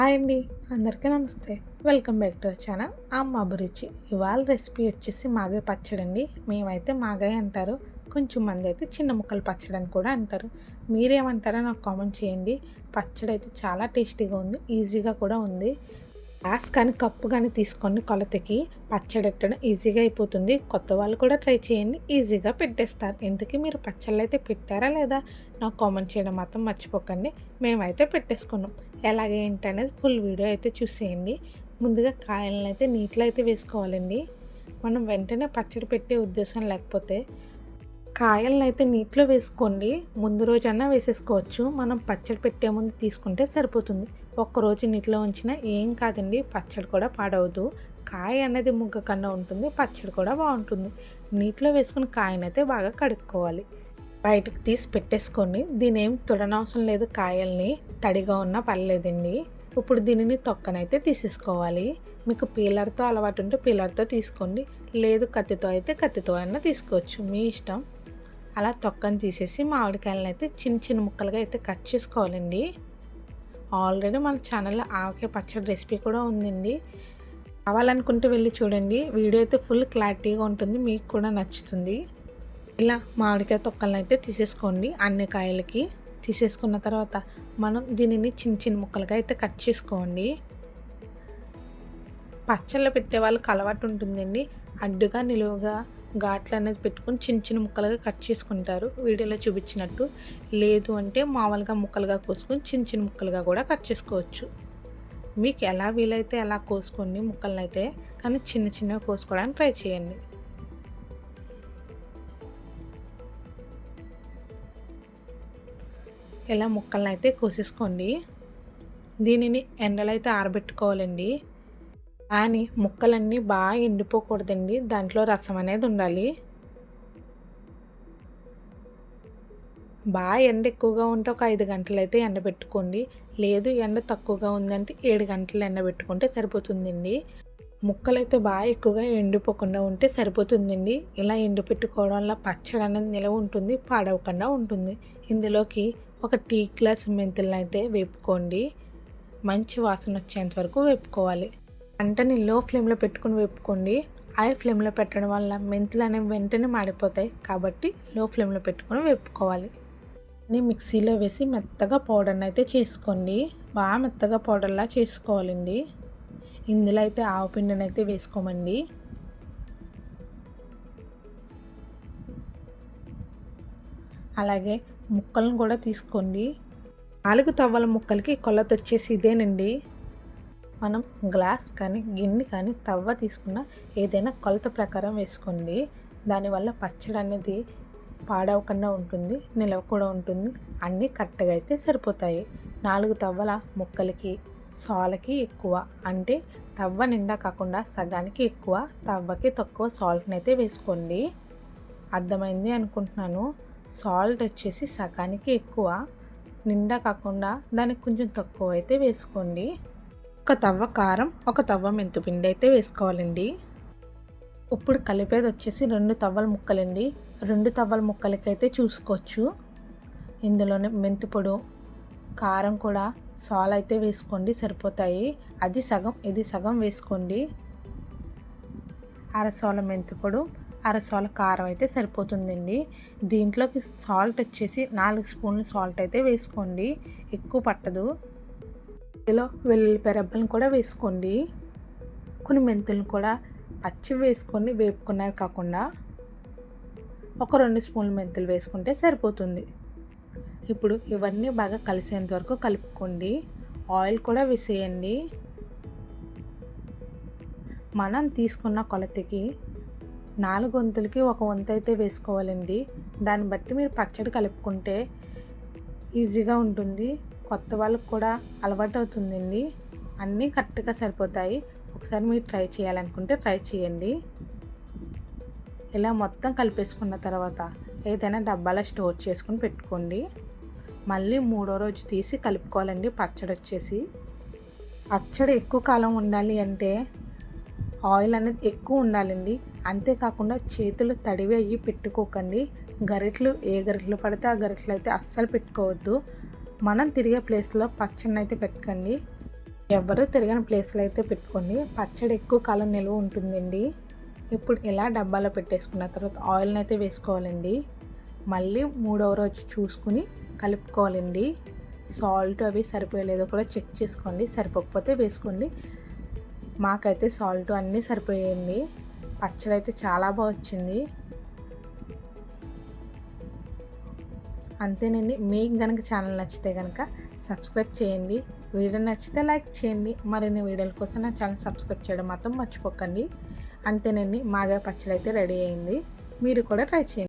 Hi అండి అందరికీ నమస్తే. Welcome back to channel Amma Abhiruchi ఇవాళ రెసిపీ వచ్చేసి మాగాయ పచ్చడి అండి. మేమైతే మాగాయ అంటారు. కొంచెం మంది అయితే చిన్న ముక్కలు పచ్చడి అని కూడా అంటారు. మీరేమంటారో నాకు కామెంట్ చేయండి. పచ్చడి అయితే చాలా టేస్టీగా ఉంది ఈజీగా కూడా ఉంది. గ్లాస్ కానీ కప్పు కానీ తీసుకోండి కొలతకి పచ్చడి పెట్టడం ఈజీగా అయిపోతుంది. కొత్త వాళ్ళు కూడా ట్రై చేయండి. ఈజీగా పెట్టేస్తారు. ఎందుకు మీరు పచ్చళ్ళు అయితే పెట్టారా లేదా? నాకు కామెంట్ చేయడం మాత్రం మర్చిపోకండి. మేమైతే పెట్టేసుకున్నాం. ఎలాగే ఏంటనేది ఫుల్ వీడియో అయితే చూసేయండి. ముందుగా కాయలను అయితే నీటిలో అయితే వేసుకోవాలండి. మనం వెంటనే పచ్చడి పెట్టే ఉద్దేశం లేకపోతే కాయలను అయితే నీటిలో వేసుకోండి. ముందు రోజన్నా వేసేసుకోవచ్చు. మనం పచ్చడి పెట్టే ముందు తీసుకుంటే సరిపోతుంది. ఒక్కరోజు నీటిలో ఉంచినా ఏం కాదండి పచ్చడి కూడా పాడవద్దు. కాయ అనేది ముగ్గ కన్నా ఉంటుంది పచ్చడి కూడా బాగుంటుంది. నీటిలో వేసుకుని కాయనైతే బాగా కడుక్కోవాలి. బయటకు తీసి పెట్టేసుకోండి. దీని ఏం తుడనవసరం లేదు కాయల్ని. తడిగా ఉన్నా పర్లేదండి. ఇప్పుడు దీనిని తొక్కనైతే తీసేసుకోవాలి. మీకు పీలర్తో అలవాటు ఉంటే పీలర్తో తీసుకోండి. లేదు కత్తితో అయితే కత్తితో అయినా తీసుకోవచ్చు. మీ ఇష్టం. అలా తొక్కని తీసేసి మామిడికాయలను అయితే చిన్న చిన్న ముక్కలుగా అయితే కట్ చేసుకోవాలండి. ఆల్రెడీ మన ఛానల్లో ఆవకాయ పచ్చడి రెసిపీ కూడా ఉందండి. కావాలనుకుంటే వెళ్ళి చూడండి. వీడియో అయితే ఫుల్ క్లారిటీగా ఉంటుంది. మీకు కూడా నచ్చుతుంది. ఇలా మామిడికాయ తొక్కలను అయితే తీసేసుకోండి అన్ని కాయలకి తీసేసుకున్న తర్వాత మనం దీనిని చిన్న చిన్న ముక్కలుగా అయితే కట్ చేసుకోండి. పచ్చళ్ళు పెట్టే వాళ్ళకి అలవాటు ఉంటుందండి. అడ్డుగా నిలువుగా ఘాట్లు అనేది పెట్టుకుని చిన్న చిన్న ముక్కలుగా కట్ చేసుకుంటారు. వీడియోలో చూపించినట్టు లేదు అంటే మామూలుగా ముక్కలుగా కోసుకొని చిన్న చిన్న ముక్కలుగా కూడా కట్ చేసుకోవచ్చు. మీకు ఎలా వీలైతే ఎలా కోసుకోండి ముక్కలను అయితే కానీ చిన్న చిన్నగా కోసుకోవడానికి ట్రై చేయండి. ఇలా ముక్కలను అయితే కోసేసుకోండి. దీనిని ఎండలో అయితే ఆరబెట్టుకోవాలండి. కానీ ముక్కలన్నీ బాగా ఎండిపోకూడదండి. దాంట్లో రసం అనేది ఉండాలి. బాగా ఎండ ఎక్కువగా ఉంటే ఒక ఐదు గంటలు అయితే ఎండబెట్టుకోండి. లేదు ఎండ తక్కువగా ఉందంటే ఏడు గంటలు ఎండబెట్టుకుంటే సరిపోతుందండి. ముక్కలు అయితే బాగా ఎక్కువగా ఎండిపోకుండా ఉంటే సరిపోతుందండి. ఇలా ఎండు పెట్టుకోవడం వల్ల పచ్చడి అనేది నిలవ ఉంటుంది పాడవకుండా ఉంటుంది. ఇందులోకి ఒక టీ గ్లాస్ మెంతులను అయితే వేపుకోండి. మంచి వాసన వచ్చేంత వరకు వేపుకోవాలి. మంటని లో ఫ్లేమ్లో పెట్టుకుని వేపుకోండి. హై ఫ్లేమ్లో పెట్టడం వల్ల మెంతులు అనేవి వెంటనే మాడిపోతాయి. కాబట్టి లో ఫ్లేమ్లో పెట్టుకొని వేపుకోవాలి. నేను మిక్సీలో వేసి మెత్తగా పౌడర్ని అయితే చేసుకోండి. బాగా మెత్తగా పౌడర్లా చేసుకోవాలండి. ఇందులో అయితే ఆవు పిండిని అయితే వేసుకోమండి. అలాగే ముక్కలను కూడా తీసుకోండి. నాలుగు తవ్వల ముక్కలకి కొలత వచ్చేసి ఇదేనండి. మనం గ్లాస్ కానీ గిన్నె కానీ తవ్వ తీసుకున్న ఏదైనా కొలత ప్రకారం వేసుకోండి. దానివల్ల పచ్చడి అనేది పాడవకుండా ఉంటుంది నిలవ కూడా ఉంటుంది. అన్నీ కరెక్ట్గా అయితే సరిపోతాయి. నాలుగు తవ్వల ముక్కలకి సాల్కి ఎక్కువ. అంటే తవ్వ నిండా కాకుండా సగానికి ఎక్కువ తవ్వకి తక్కువ సాల్ట్ని అయితే వేసుకోండి. అర్థమైంది అనుకుంటున్నాను? సాల్ట్ వచ్చేసి సగానికి ఎక్కువ నిండా కాకుండా దానికి కొంచెం తక్కువ అయితే వేసుకోండి. ఒక తవ్వ కారం ఒక తవ్వ మెంతిపిండి అయితే వేసుకోవాలండి. ఇప్పుడు కలిపేది వచ్చేసి రెండు తవ్వల ముక్కలండి. రెండు తవ్వల ముక్కలకైతే చూసుకోవచ్చు. ఇందులోనే మెంతిపొడు కారం కూడా సాల్ అయితే వేసుకోండి సరిపోతాయి. అది సగం ఇది సగం వేసుకోండి. అరసోల మెంతిపొడు అరసోల కారం అయితే సరిపోతుందండి. దీంట్లోకి సాల్ట్ వచ్చేసి నాలుగు స్పూన్లు సాల్ట్ అయితే వేసుకోండి. ఎక్కువ పట్టదు. ఇలా వెల్లుల్లి రెబ్బలను కూడా వేసుకోండి. కొన్ని మెంతులను కూడా పచ్చి వేసుకొని వేపుకున్నవి కాకుండా ఒక రెండు స్పూన్ల మెంతులు వేసుకుంటే సరిపోతుంది. ఇప్పుడు ఇవన్నీ బాగా కలిసేంత వరకు కలుపుకోండి. ఆయిల్ కూడా వేసేయండి. మనం తీసుకున్న కొలతకి నాలుగు వంతులకి ఒక వంతు అయితే వేసుకోవాలండి. దాన్ని బట్టి మీరు పచ్చడి కలుపుకుంటే ఈజీగా ఉంటుంది. కొత్త వాళ్ళకి కూడా అలవాటు అవుతుందండి అన్నీ కరెక్ట్గా సరిపోతాయి. ఒకసారి మీరు ట్రై చేయాలనుకుంటే ట్రై చేయండి. ఇలా మొత్తం కలిపేసుకున్న తర్వాత ఏదైనా డబ్బాలో స్టోర్ చేసుకుని పెట్టుకోండి. మళ్ళీ మూడో రోజు తీసి కలుపుకోవాలండి పచ్చడి వచ్చేసి. పచ్చడి ఎక్కువ కాలం ఉండాలి అంటే ఆయిల్ అనేది ఎక్కువ ఉండాలండి. అంతేకాకుండా చేతులు తడివి అయ్యి పెట్టుకోకండి. గరిట్లు ఏ గరిట్లు పడితే ఆ గరిట్లు అయితే అస్సలు పెట్టుకోవద్దు. మనం తిరిగే ప్లేస్లో పచ్చడిని అయితే పెట్టుకోండి. ఎవరు తిరగని ప్లేస్లో అయితే పెట్టుకోండి. పచ్చడి ఎక్కువ కాలం నిల్వ ఉంటుందండి. ఇప్పుడు ఇలా డబ్బాలో పెట్టేసుకున్న తర్వాత ఆయిల్ని అయితే వేసుకోవాలండి. మళ్ళీ మూడవ రోజు చూసుకుని కలుపుకోవాలండి. సాల్ట్ అవి సరిపోయలేదో కూడా చెక్ చేసుకోండి. సరిపోకపోతే వేసుకోండి. మాకైతే సాల్ట్ అన్నీ సరిపోయాయండి. పచ్చడి అయితే చాలా బాగా వచ్చింది. అంతేనండి. మీకు కనుక ఛానల్ నచ్చితే కనుక సబ్స్క్రైబ్ చేయండి. వీడియో నచ్చితే లైక్ చేయండి. మరిన్ని వీడియోల కోసం నా ఛానల్ సబ్స్క్రైబ్ చేయడం మాత్రం మర్చిపోకండి. అంతేనండి. మాగా పచ్చడి అయితే రెడీ అయింది. మీరు కూడా ట్రై చేయండి.